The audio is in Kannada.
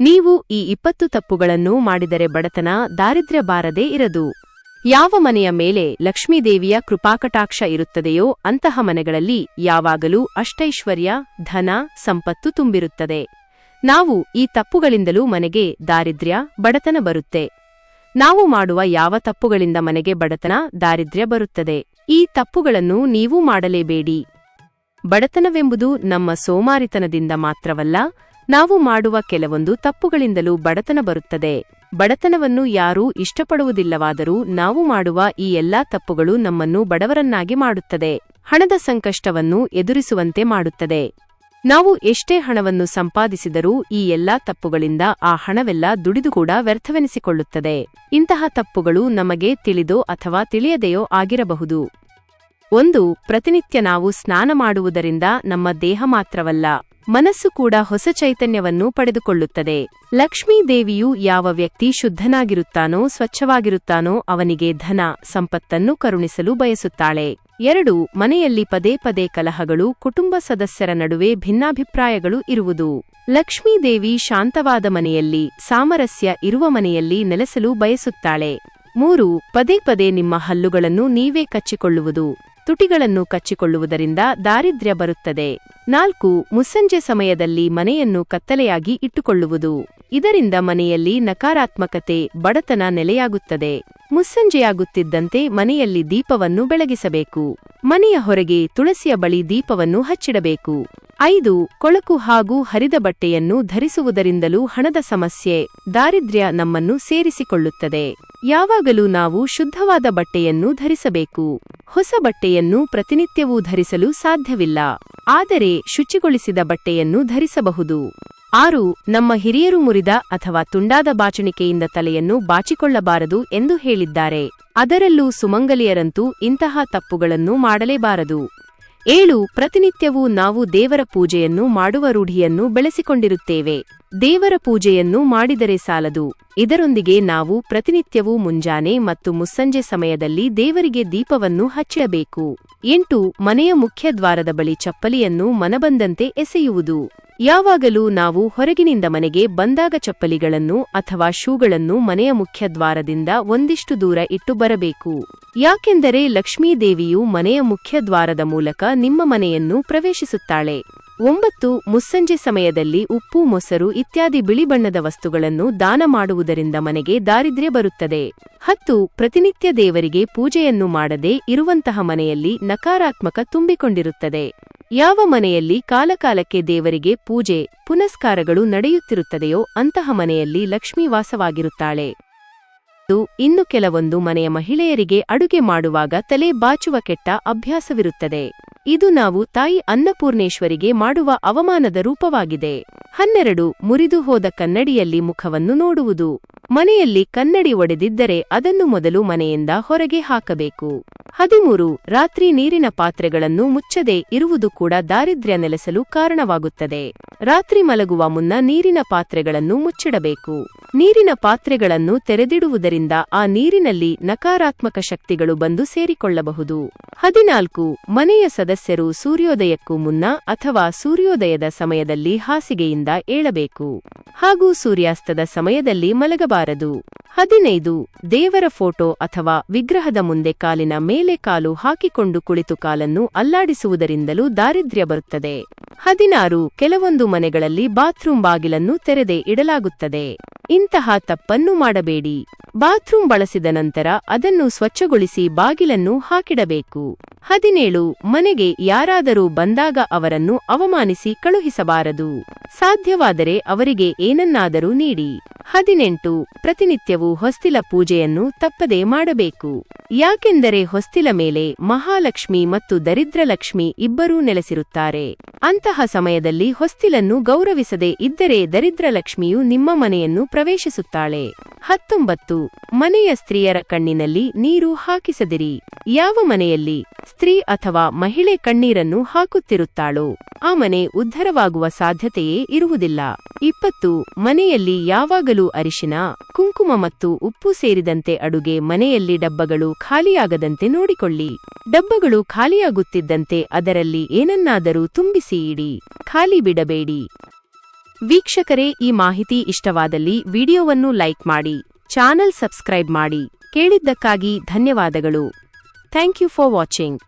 ನೀವು ಈ ಇಪ್ಪತ್ತು ತಪ್ಪುಗಳನ್ನು ಮಾಡಿದರೆ ಬಡತನ ದಾರಿದ್ರ್ಯ ಬಾರದೇ ಇರದು. ಯಾವ ಮನೆಯ ಮೇಲೆ ಲಕ್ಷ್ಮೀದೇವಿಯ ಕೃಪಾಕಟಾಕ್ಷ ಇರುತ್ತದೆಯೋ ಅಂತಹ ಮನೆಗಳಲ್ಲಿ ಯಾವಾಗಲೂ ಅಷ್ಟೈಶ್ವರ್ಯ, ಧನ, ಸಂಪತ್ತು ತುಂಬಿರುತ್ತದೆ. ನಾವು ಈ ತಪ್ಪುಗಳಿಂದಲೂ ಮನೆಗೆ ದಾರಿದ್ರ್ಯ, ಬಡತನ ಬರುತ್ತೆ. ನಾವು ಮಾಡುವ ಯಾವ ತಪ್ಪುಗಳಿಂದ ಮನೆಗೆ ಬಡತನ, ದಾರಿದ್ರ್ಯ ಬರುತ್ತದೆ? ಈ ತಪ್ಪುಗಳನ್ನು ನೀವು ಮಾಡಲೇಬೇಡಿ. ಬಡತನವೆಂಬುದು ನಮ್ಮ ಸೋಮಾರಿತನದಿಂದ ಮಾತ್ರವಲ್ಲ ನಾವು ಮಾಡುವ ಕೆಲವೊಂದು ತಪ್ಪುಗಳಿಂದಲೂ ಬಡತನ ಬರುತ್ತದೆ. ಬಡತನವನ್ನು ಯಾರೂ ಇಷ್ಟಪಡುವುದಿಲ್ಲವಾದರೂ ನಾವು ಮಾಡುವ ಈ ಎಲ್ಲಾ ತಪ್ಪುಗಳು ನಮ್ಮನ್ನು ಬಡವರನ್ನಾಗಿ ಮಾಡುತ್ತದೆ. ಹಣದ ಸಂಕಷ್ಟವನ್ನು ಎದುರಿಸುವಂತೆ ಮಾಡುತ್ತದೆ. ನಾವು ಎಷ್ಟೇ ಹಣವನ್ನು ಸಂಪಾದಿಸಿದರೂ ಈ ಎಲ್ಲಾ ತಪ್ಪುಗಳಿಂದ ಆ ಹಣವೆಲ್ಲ ದುಡಿದು ಕೂಡ ವ್ಯರ್ಥವೆನಿಸಿಕೊಳ್ಳುತ್ತದೆ. ಇಂತಹ ತಪ್ಪುಗಳು ನಮಗೆ ತಿಳಿದೋ ಅಥವಾ ತಿಳಿಯದೆಯೋ ಆಗಿರಬಹುದು. ಒಂದು, ಪ್ರತಿನಿತ್ಯ ನಾವು ಸ್ನಾನ ಮಾಡುವುದರಿಂದ ನಮ್ಮ ದೇಹ ಮಾತ್ರವಲ್ಲ, ಮನಸ್ಸು ಕೂಡ ಹೊಸ ಚೈತನ್ಯವನ್ನು ಪಡೆದುಕೊಳ್ಳುತ್ತದೆ. ಲಕ್ಷ್ಮೀ ದೇವಿಯು ಯಾವ ವ್ಯಕ್ತಿ ಶುದ್ಧನಾಗಿರುತ್ತಾನೋ, ಸ್ವಚ್ಛವಾಗಿರುತ್ತಾನೋ, ಅವನಿಗೆ ಧನ, ಸಂಪತ್ತನ್ನು ಕರುಣಿಸಲು ಬಯಸುತ್ತಾಳೆ. ಎರಡು, ಮನೆಯಲ್ಲಿ ಪದೇ ಪದೇ ಕಲಹಗಳು, ಕುಟುಂಬ ಸದಸ್ಯರ ನಡುವೆ ಭಿನ್ನಾಭಿಪ್ರಾಯಗಳು ಇರುವುದು. ಲಕ್ಷ್ಮೀದೇವಿ ಶಾಂತವಾದ ಮನೆಯಲ್ಲಿ, ಸಾಮರಸ್ಯ ಇರುವ ಮನೆಯಲ್ಲಿ ನೆಲೆಸಲು ಬಯಸುತ್ತಾಳೆ. ಮೂರು, ಪದೇ ಪದೇ ನಿಮ್ಮ ಹಲ್ಲುಗಳನ್ನು ನೀವೇ ಕಚ್ಚಿಕೊಳ್ಳುವುದು. ತುಟಿಗಳನ್ನು ಕಚ್ಚಿಕೊಳ್ಳುವುದರಿಂದ ದಾರಿದ್ರ್ಯ ಬರುತ್ತದೆ. ನಾಲ್ಕು, ಮುಸ್ಸಂಜೆ ಸಮಯದಲ್ಲಿ ಮನೆಯನ್ನು ಕತ್ತಲೆಯಾಗಿ ಇಟ್ಟುಕೊಳ್ಳುವುದು. ಇದರಿಂದ ಮನೆಯಲ್ಲಿ ನಕಾರಾತ್ಮಕತೆ, ಬಡತನ ನೆಲೆಯಾಗುತ್ತದೆ. ಮುಸ್ಸಂಜೆಯಾಗುತ್ತಿದ್ದಂತೆ ಮನೆಯಲ್ಲಿ ದೀಪವನ್ನು ಬೆಳಗಿಸಬೇಕು. ಮನೆಯ ಹೊರಗೆ ತುಳಸಿಯ ಬಳಿ ದೀಪವನ್ನು ಹಚ್ಚಿಡಬೇಕು. ಐದು, ಕೊಳಕು ಹಾಗೂ ಹರಿದ ಬಟ್ಟೆಯನ್ನು ಧರಿಸುವುದರಿಂದಲೂ ಹಣದ ಸಮಸ್ಯೆ, ದಾರಿದ್ರ್ಯ ನಮ್ಮನ್ನು ಸೇರಿಸಿಕೊಳ್ಳುತ್ತದೆ. ಯಾವಾಗಲೂ ನಾವು ಶುದ್ಧವಾದ ಬಟ್ಟೆಯನ್ನು ಧರಿಸಬೇಕು. ಹೊಸ ಬಟ್ಟೆಯನ್ನು ಪ್ರತಿನಿತ್ಯವೂ ಧರಿಸಲು ಸಾಧ್ಯವಿಲ್ಲ. ಆದರೆ ಶುಚಿಗೊಳಿಸಿದ ಬಟ್ಟೆಯನ್ನು ಧರಿಸಬಹುದು. ಆರು, ನಮ್ಮ ಹಿರಿಯರು ಮುರಿದ ಅಥವಾ ತುಂಡಾದ ಬಾಚಣಿಕೆಯಿಂದ ತಲೆಯನ್ನು ಬಾಚಿಕೊಳ್ಳಬಾರದು ಎಂದು ಹೇಳಿದ್ದಾರೆ. ಅದರಲ್ಲೂ ಸುಮಂಗಲಿಯರಂತೂ ಇಂತಹ ತಪ್ಪುಗಳನ್ನು ಮಾಡಲೇಬಾರದು. ಏಳು, ಪ್ರತಿನಿತ್ಯವೂ ನಾವು ದೇವರ ಪೂಜೆಯನ್ನು ಮಾಡುವ ರೂಢಿಯನ್ನು ಬೆಳೆಸಿಕೊಂಡಿರುತ್ತೇವೆ. ದೇವರ ಪೂಜೆಯನ್ನು ಮಾಡಿದರೆ ಸಾಲದು. ಇದರೊಂದಿಗೆ ನಾವು ಪ್ರತಿನಿತ್ಯವೂ ಮುಂಜಾನೆ ಮತ್ತು ಮುಸ್ಸಂಜೆ ಸಮಯದಲ್ಲಿ ದೇವರಿಗೆ ದೀಪವನ್ನು ಹಚ್ಚಿಡಬೇಕು. ಎಂಟು, ಮನೆಯ ಮುಖ್ಯ ದ್ವಾರದ ಬಳಿ ಚಪ್ಪಲಿಯನ್ನು ಮನಬಂದಂತೆ ಎಸೆಯುವುದು. ಯಾವಾಗಲೂ ನಾವು ಹೊರಗಿನಿಂದ ಮನೆಗೆ ಬಂದಾಗ ಚಪ್ಪಲಿಗಳನ್ನು ಅಥವಾ ಶೂಗಳನ್ನು ಮನೆಯ ಮುಖ್ಯ ದ್ವಾರದಿಂದ ಒಂದಿಷ್ಟು ದೂರ ಇಟ್ಟು ಬರಬೇಕು. ಯಾಕೆಂದರೆ ಲಕ್ಷ್ಮೀದೇವಿಯು ಮನೆಯ ಮುಖ್ಯ ದ್ವಾರದ ಮೂಲಕ ನಿಮ್ಮ ಮನೆಯನ್ನು ಪ್ರವೇಶಿಸುತ್ತಾಳೆ. ಒಂಬತ್ತು, ಮುಸ್ಸಂಜೆ ಸಮಯದಲ್ಲಿ ಉಪ್ಪು, ಮೊಸರು ಇತ್ಯಾದಿ ಬಿಳಿ ಬಣ್ಣದ ವಸ್ತುಗಳನ್ನು ದಾನ ಮಾಡುವುದರಿಂದ ಮನೆಗೆ ದಾರಿದ್ರ್ಯ ಬರುತ್ತದೆ. ಹತ್ತು, ಪ್ರತಿನಿತ್ಯ ದೇವರಿಗೆ ಪೂಜೆಯನ್ನು ಮಾಡದೆ ಇರುವಂತಹ ಮನೆಯಲ್ಲಿ ನಕಾರಾತ್ಮಕ ತುಂಬಿಕೊಂಡಿರುತ್ತದೆ. ಯಾವ ಮನೆಯಲ್ಲಿ ಕಾಲಕಾಲಕ್ಕೆ ದೇವರಿಗೆ ಪೂಜೆ, ಪುನಸ್ಕಾರಗಳು ನಡೆಯುತ್ತಿರುತ್ತದೆಯೋ ಅಂತಹ ಮನೆಯಲ್ಲಿ ಲಕ್ಷ್ಮೀ ವಾಸವಾಗಿರುತ್ತಾಳೆ. ಇನ್ನು ಕೆಲವೊಂದು ಮನೆಯ ಮಹಿಳೆಯರಿಗೆ ಅಡುಗೆ ಮಾಡುವಾಗ ತಲೆ ಬಾಚುವ ಕೆಟ್ಟ ಅಭ್ಯಾಸವಿರುತ್ತದೆ. ಇದು ನಾವು ತಾಯಿ ಅನ್ನಪೂರ್ಣೇಶ್ವರಿಗೆ ಮಾಡುವ ಅವಮಾನದ ರೂಪವಾಗಿದೆ. ಹನ್ನೆರಡು ಮುರಿದು ಹೋದ ಕನ್ನಡಿಯಲ್ಲಿ ಮುಖವನ್ನು ನೋಡುವುದು. ಮನೆಯಲ್ಲಿ ಕನ್ನಡಿ ಒಡೆದಿದ್ದರೆ ಅದನ್ನು ಮೊದಲು ಮನೆಯಿಂದ ಹೊರಗೆ ಹಾಕಬೇಕು. ಹದಿಮೂರು, ರಾತ್ರಿ ನೀರಿನ ಪಾತ್ರೆಗಳನ್ನು ಮುಚ್ಚದೆ ಇರುವುದು ಕೂಡ ದಾರಿದ್ರ್ಯ ನೆಲೆಸಲು ಕಾರಣವಾಗುತ್ತದೆ. ರಾತ್ರಿ ಮಲಗುವ ಮುನ್ನ ನೀರಿನ ಪಾತ್ರೆಗಳನ್ನು ಮುಚ್ಚಿಡಬೇಕು. ನೀರಿನ ಪಾತ್ರೆಗಳನ್ನು ತೆರೆದಿಡುವುದರಿಂದ ಆ ನೀರಿನಲ್ಲಿ ನಕಾರಾತ್ಮಕ ಶಕ್ತಿಗಳು ಬಂದು ಸೇರಿಕೊಳ್ಳಬಹುದು. ಹದಿನಾಲ್ಕು, ಮನೆಯ ಸದಸ್ಯರು ಸೂರ್ಯೋದಯಕ್ಕೂ ಮುನ್ನ ಅಥವಾ ಸೂರ್ಯೋದಯದ ಸಮಯದಲ್ಲಿ ಹಾಸಿಗೆಯಿಂದ ಏಳಬೇಕು. ಹಾಗೂ ಸೂರ್ಯಾಸ್ತದ ಸಮಯದಲ್ಲಿ ಮಲಗಬಾರದು. ಹದಿನೈದು, ದೇವರ ಫೋಟೋ ಅಥವಾ ವಿಗ್ರಹದ ಮುಂದೆ ಕಾಲಿನ ಮೇಲೆ ಕಾಲು ಹಾಕಿಕೊಂಡು ಕುಳಿತು ಕಾಲನ್ನು ಅಲ್ಲಾಡಿಸುವುದರಿಂದಲೂ ದಾರಿದ್ರ್ಯ ಬರುತ್ತದೆ. ಹದಿನಾರು, ಕೆಲವೊಂದು ಮನೆಗಳಲ್ಲಿ ಬಾತ್ರೂಮ್ ಬಾಗಿಲನ್ನು ತೆರೆದೇ ಇಡಲಾಗುತ್ತದೆ. ಇಂತಹ ತಪ್ಪನ್ನು ಮಾಡಬೇಡಿ. ಬಾತ್ರೂಮ್ ಬಳಸಿದ ನಂತರ ಅದನ್ನು ಸ್ವಚ್ಛಗೊಳಿಸಿ ಬಾಗಿಲನ್ನು ಹಾಕಿಡಬೇಕು. ಹದಿನೇಳು, ಮನೆಗೆ ಯಾರಾದರೂ ಬಂದಾಗ ಅವರನ್ನು ಅವಮಾನಿಸಿ ಕಳುಹಿಸಬಾರದು. ಸಾಧ್ಯವಾದರೆ ಅವರಿಗೆ ಏನನ್ನಾದರೂ ನೀಡಿ. ಹದಿನೆಂಟು, ಪ್ರತಿನಿತ್ಯವೂ ಹೊಸ್ತಿಲ ಪೂಜೆಯನ್ನು ತಪ್ಪದೇ ಮಾಡಬೇಕು. ಯಾಕೆಂದರೆ ಹೊಸ್ತಿಲ ಮೇಲೆ ಮಹಾಲಕ್ಷ್ಮಿ ಮತ್ತು ದರಿದ್ರಲಕ್ಷ್ಮಿ ಇಬ್ಬರೂ ನೆಲೆಸಿರುತ್ತಾರೆ. ಅಂತಹ ಸಮಯದಲ್ಲಿ ಹೊಸ್ತಿಲನ್ನು ಗೌರವಿಸದೇ ಇದ್ದರೆ ದರಿದ್ರಲಕ್ಷ್ಮಿಯು ನಿಮ್ಮ ಮನೆಯನ್ನು ಪ್ರವೇಶಿಸುತ್ತಾಳೆ. ಹತ್ತೊಂಬತ್ತು, ಮನೆಯ ಸ್ತ್ರೀಯರ ಕಣ್ಣಿನಲ್ಲಿ ನೀರು ಹಾಕಿಸದಿರಿ. ಯಾವ ಮನೆಯಲ್ಲಿ ಸ್ತ್ರೀ ಅಥವಾ ಮಹಿಳೆ ಕಣ್ಣೀರನ್ನು ಹಾಕುತ್ತಿರುತ್ತಾಳೋ, ಆ ಮನೆ ಉದ್ಧರವಾಗುವ ಸಾಧ್ಯತೆಯೇ ಇರುವುದಿಲ್ಲ. ಇಪ್ಪತ್ತು, ಮನೆಯಲ್ಲಿ ಯಾವಾಗಲೂ ಅರಿಶಿನ, ಕುಂಕುಮ ಮತ್ತು ಉಪ್ಪು ಸೇರಿದಂತೆ ಅಡುಗೆ ಮನೆಯಲ್ಲಿ ಡಬ್ಬಗಳು ಖಾಲಿಯಾಗದಂತೆ ನೋಡಿಕೊಳ್ಳಿ. ಡಬ್ಬಗಳು ಖಾಲಿಯಾಗುತ್ತಿದ್ದಂತೆ ಅದರಲ್ಲಿ ಏನನ್ನಾದರೂ ತುಂಬಿಸಿ ಇಡಿ. ಖಾಲಿ ಬಿಡಬೇಡಿ. ವೀಕ್ಷಕರೇ, ಈ ಮಾಹಿತಿ ಇಷ್ಟವಾದಲ್ಲಿ ವಿಡಿಯೋವನ್ನು ಲೈಕ್ ಮಾಡಿ, ಚಾನೆಲ್ ಸಬ್ಸ್ಕ್ರೈಬ್ ಮಾಡಿ. ಕೇಳಿದ್ದಕ್ಕಾಗಿ ಧನ್ಯವಾದಗಳು. Thank you for watching.